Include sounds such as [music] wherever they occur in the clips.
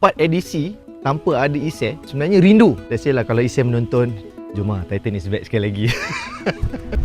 part edisi tanpa ada Isai sebenarnya rindu. Let's say lah kalau Isai menonton Jom lah, Titan is back sekali lagi. [laughs]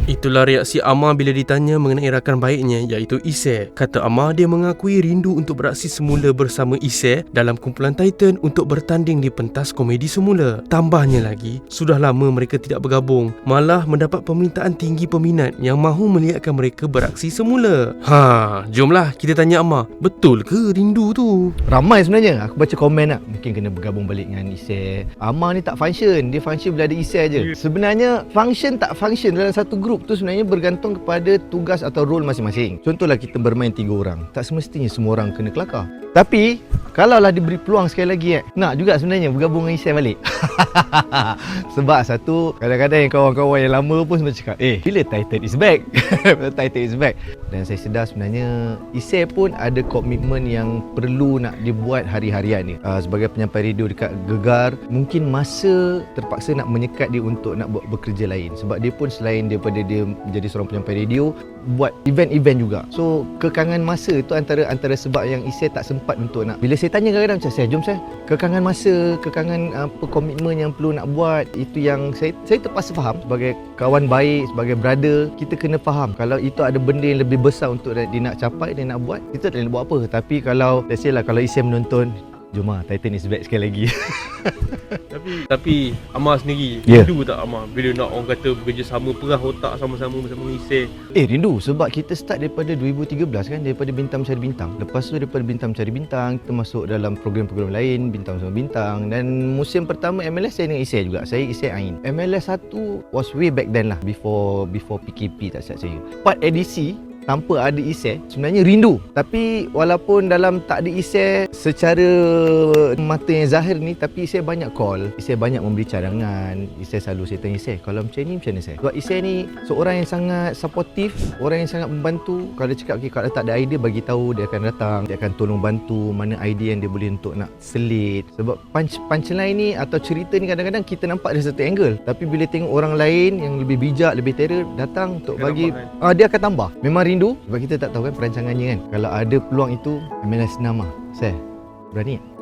Itulah reaksi Amar bila ditanya mengenai rakan baiknya iaitu Ise. Kata Amar dia mengakui rindu untuk beraksi semula bersama Ise dalam kumpulan Titan untuk bertanding di pentas komedi semula. Tambahnya lagi, sudah lama mereka tidak bergabung, malah mendapat permintaan tinggi peminat yang mahu melihatkan mereka beraksi semula. Ha, jomlah kita tanya Amar, betul ke rindu tu? Ramai sebenarnya. Aku baca komen lah. Mungkin kena bergabung balik dengan Isai. Amar ni tak function. Dia function bila ada Isai je. Sebenarnya function tak function dalam satu grup tu sebenarnya bergantung kepada tugas atau role masing-masing. Contohlah kita bermain tiga orang. Tak semestinya semua orang kena kelakar. Tapi Kalaulah diberi peluang sekali lagi eh, Nak juga sebenarnya bergabung dengan Isai balik [laughs] Sebab satu Kadang-kadang yang kawan-kawan yang lama pun semua cakap Eh bila Titan is back [laughs] Titan is back Dan saya sedar sebenarnya Isai pun ada komitmen yang perlu nak dibuat hari-harian ni. Uh, Sebagai penyampai radio dekat Gegar Mungkin masa terpaksa nak menyekat dia untuk nak buat bekerja lain. Sebab dia pun selain daripada dia menjadi seorang penyampai radio Buat event-event juga. So kekangan masa itu antara antara sebab yang Isai tak sempat untuk nak. Bila saya tanya kadang-kadang macam saya jom saya kekangan masa kekangan apa komitmen yang perlu nak buat itu yang saya saya terpaksa faham. Sebagai kawan baik sebagai brother kita kena faham. Kalau itu ada benda yang lebih besar untuk dia nak capai dia nak buat kita tak boleh buat apa tapi kalau let's say lah kalau Isam menonton jom lah Titan is back sekali lagi [laughs] Tapi tapi Amar sendiri Ya. rindu tak Amar bila nak orang kata bekerjasama perah otak sama-sama bersama Ise. Eh rindu sebab kita start daripada 2013 kan daripada bintang mencari bintang. Lepas tu daripada bintang mencari bintang kita masuk dalam program-program lain bintang sama bintang dan musim pertama MLS saya dengan Isai juga. Saya Isai Ain. MLS 1 was way back then lah before before PKP tak silap saya. Part edisi tanpa ada Isai sebenarnya rindu. Tapi walaupun dalam tak ada Isai secara mata yang zahir ni tapi Isai banyak call. Isai banyak memberi cadangan. Isai selalu saya tanya Isai kalau macam ni macam mana Isai sebab Isai ni seorang yang sangat supportive orang yang sangat membantu. Kalau dia cakap okay, kalau tak ada idea bagi tahu dia akan datang. Dia akan tolong bantu mana idea yang dia boleh untuk nak selit. Sebab punch punchline ni atau cerita ni kadang-kadang kita nampak dari satu angle. Tapi bila tengok orang lain yang lebih bijak lebih terror datang untuk Dia bagi nampak Ah dia akan tambah. Memang rindu sebab kita tak tahu kan perancangannya kan. Kalau ada peluang itu senang lah. Saya berani tak?